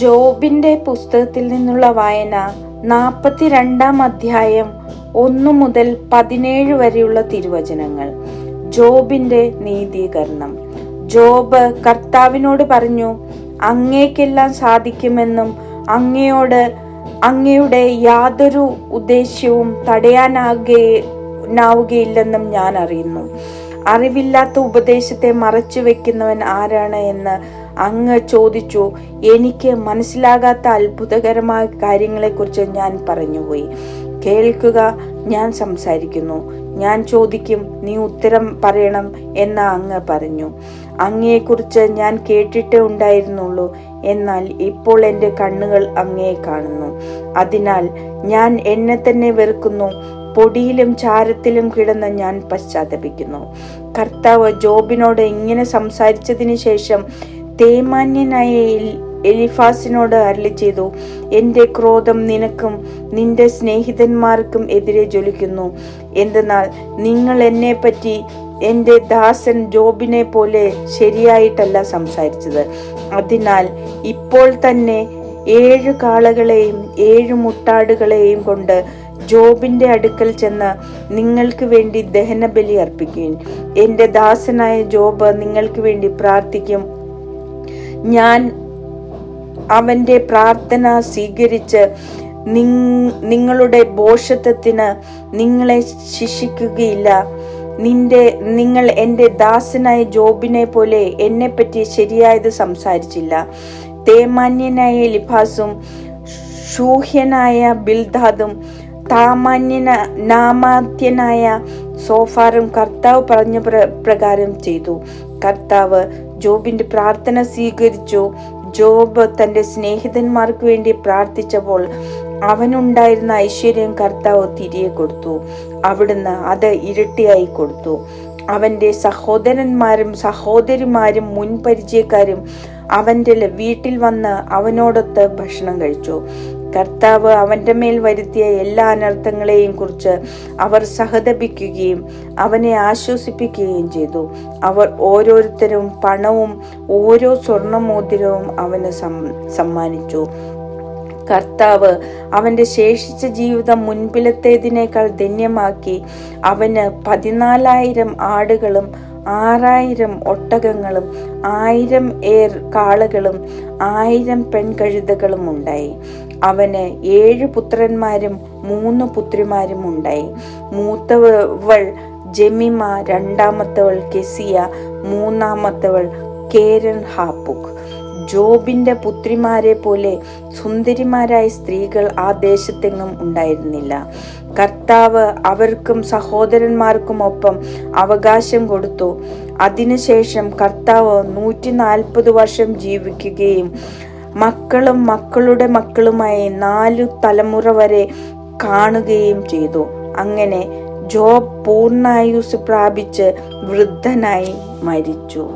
ജോബിന്റെ പുസ്തകത്തിൽ നിന്നുള്ള വായന നാൽപ്പത്തിരണ്ടാം അധ്യായം ഒന്നു മുതൽ പതിനേഴ് വരെയുള്ള തിരുവചനങ്ങൾ. ജോബിന്റെ നീതീകരണം. ജോബ് കർത്താവിനോട് പറഞ്ഞു അങ്ങേക്കെല്ലാം സാധിക്കുമെന്നും അങ്ങയോട് അങ്ങയുടെ യാതൊരു ഉദ്ദേശ്യവും തടയാനാകുകയില്ലെന്നും ഞാൻ അറിയുന്നു. അറിവില്ലാത്ത ഉപദേശത്തെ മറച്ചു വെക്കുന്നവൻ ആരാണ് എന്ന് അങ്ങ് ചോദിച്ചു എനിക്ക് മനസ്സിലാകാത്ത അത്ഭുതകരമായ കാര്യങ്ങളെക്കുറിച്ച് ഞാൻ പറഞ്ഞുപോയി. കേൾക്കുക ഞാൻ സംസാരിക്കുന്നു. ഞാൻ ചോദിക്കും നീ ഉത്തരം പറയണം എന്ന് അങ്ങ് പറഞ്ഞു. അങ്ങയെക്കുറിച്ച് ഞാൻ കേട്ടിട്ടേ ഉണ്ടായിരുന്നുള്ളൂ. എന്നാൽ ഇപ്പോൾ എന്റെ കണ്ണുകൾ അങ്ങയെ കാണുന്നു. അതിനാൽ ഞാൻ എന്നെ തന്നെ വെറുക്കുന്നു. പൊടിയിലും ചാരത്തിലും കിടന്ന് ഞാൻ പശ്ചാത്തപിക്കുന്നു. കർത്താവ് ജോബിനോട് ഇങ്ങനെ സംസാരിച്ചതിന് ശേഷം തേമാന്യനായ എലിഫാസിനോട് അരളി ചെയ്തു എന്റെ ക്രോധം നിനക്കും നിന്റെ സ്നേഹിതന്മാർക്കും എതിരെ ജ്വലിക്കുന്നു. എന്തെന്നാൽ നിങ്ങൾ എന്നെ പറ്റി എന്റെ ദാസൻ ജോബിനെ പോലെ ശരിയായിട്ടല്ല സംസാരിച്ചത്. അതിനാൽ ഇപ്പോൾ തന്നെ ഏഴ് കാളകളെയും ഏഴ് മുട്ടാടുകളെയും കൊണ്ട് ജോബിന്റെ അടുക്കൽ ചെന്ന് നിങ്ങൾക്ക് വേണ്ടി ദഹനബലി അർപ്പിക്കുകയും എന്റെ ദാസനായ ജോബ് നിങ്ങൾക്ക് വേണ്ടി പ്രാർത്ഥിക്കും ഞാൻ അവന്റെ പ്രാർത്ഥന സ്വീകരിച്ച് നിങ്- നിങ്ങളുടെ ബോഷത്വത്തിന് നിങ്ങളെ ശിക്ഷിക്കുകയില്ല. നിന്റെ നിങ്ങൾ എന്റെ ദാസനായ ജോബിനെ പോലെ എന്നെപ്പറ്റി ശരിയായത് സംസാരിച്ചില്ല. തേമാന്യനായ ലിഫാസും ഷൂഹ്യനായ ബിൽദാദും താമാന്യന നാമാത്യനായ സോഫാറും കർത്താവ് പറഞ്ഞ പ്ര- പ്രകാരം ചെയ്തു. കർത്താവ് ജോബിന്റെ പ്രാർത്ഥന സ്വീകരിച്ചു. ജോബ് തന്റെ സ്നേഹിതന്മാർക്ക് വേണ്ടി പ്രാർത്ഥിച്ചപ്പോൾ അവനുണ്ടായിരുന്ന ഐശ്വര്യം കർത്താവ് തിരികെ കൊടുത്തു. അവിടുന്ന് അത് ഇരട്ടിയായി കൊടുത്തു. അവന്റെ സഹോദരന്മാരും സഹോദരിമാരും മുൻപരിചയക്കാരും അവന്റെ വീട്ടിൽ വന്ന് അവനോടൊത്ത് ഭക്ഷണം കഴിച്ചു. കർത്താവ് അവന്റെ മേൽ വരുത്തിയ എല്ലാ അനർത്ഥങ്ങളെയും കുറിച്ച് അവർ സഹതപിക്കുകയും അവനെ ആശ്വസിപ്പിക്കുകയും ചെയ്തു. അവർ ഓരോരുത്തരും പണവും ഓരോ സ്വർണമോതിരവും അവന് സമ്മാനിച്ചു. കർത്താവ് അവന്റെ ശേഷിച്ച ജീവിതം മുൻപിലത്തേതിനേക്കാൾ ധന്യമാക്കി അവന് പതിനാലായിരം ആടുകളും ആറായിരം ഒട്ടകങ്ങളും ആയിരം ഏർ കാളകളും ആയിരം പെൺകഴുതകളും ഉണ്ടായി. അവന് ഏഴ് പുത്രന്മാരും മൂന്ന് പുത്രിമാരും ഉണ്ടായി. മൂത്തവൾ ജമിമ രണ്ടാമത്തവൾ കെസിയ മൂന്നാമത്തവൾ കേരൻ ഹാപ്പുക്. ജോബിന്റെ പുത്രിമാരെ പോലെ സുന്ദരിമാരായ സ്ത്രീകൾ ആ ദേശത്തെങ്ങും ഉണ്ടായിരുന്നില്ല. കർത്താവ് അവർക്കും സഹോദരന്മാർക്കും ഒപ്പം അവകാശം കൊടുത്തു. അതിനുശേഷം കർത്താവ് നൂറ്റി നാൽപ്പത് വർഷം ജീവിക്കുകയും മക്കളും മക്കളുടെ മക്കളുമായി നാലു തലമുറ വരെ കാണുകയും ചെയ്തു. അങ്ങനെ ജോബ് പൂർണായുസ് പ്രാപിച്ച് വൃദ്ധനായി മരിച്ചു.